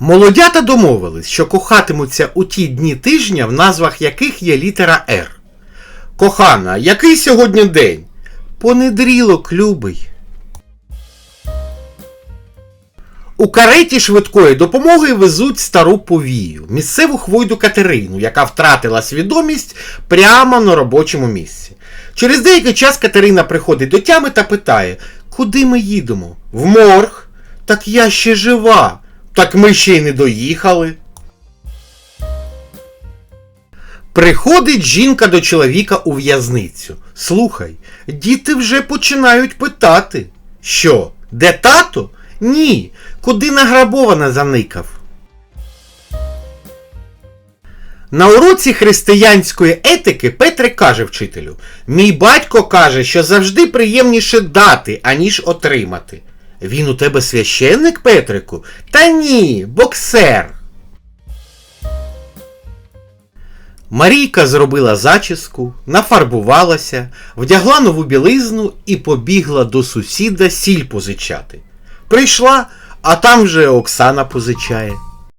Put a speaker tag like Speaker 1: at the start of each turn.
Speaker 1: Молодята домовились, що кохатимуться у ті дні тижня, в назвах яких є літера Р. Кохана, який сьогодні день? Понедрілок, любий. У кареті швидкої допомоги везуть стару повію, місцеву хвойду Катерину, яка втратила свідомість прямо на робочому місці. Через деякий час Катерина приходить до тями та питає: Куди ми їдемо? В морг? Так я ще жива. Так ми ще й не доїхали. Приходить жінка до чоловіка у в'язницю. Слухай, діти вже починають питати. Що, де тато? Ні. Куди награбована заникав? На уроці християнської етики Петрик каже вчителю: Мій батько каже, що завжди приємніше дати, аніж отримати. Він у тебе священник, Петрику? Та ні, боксер. Марійка зробила зачіску, нафарбувалася, вдягла нову білизну і побігла до сусіда сіль позичати. Прийшла, а там вже Оксана позичає.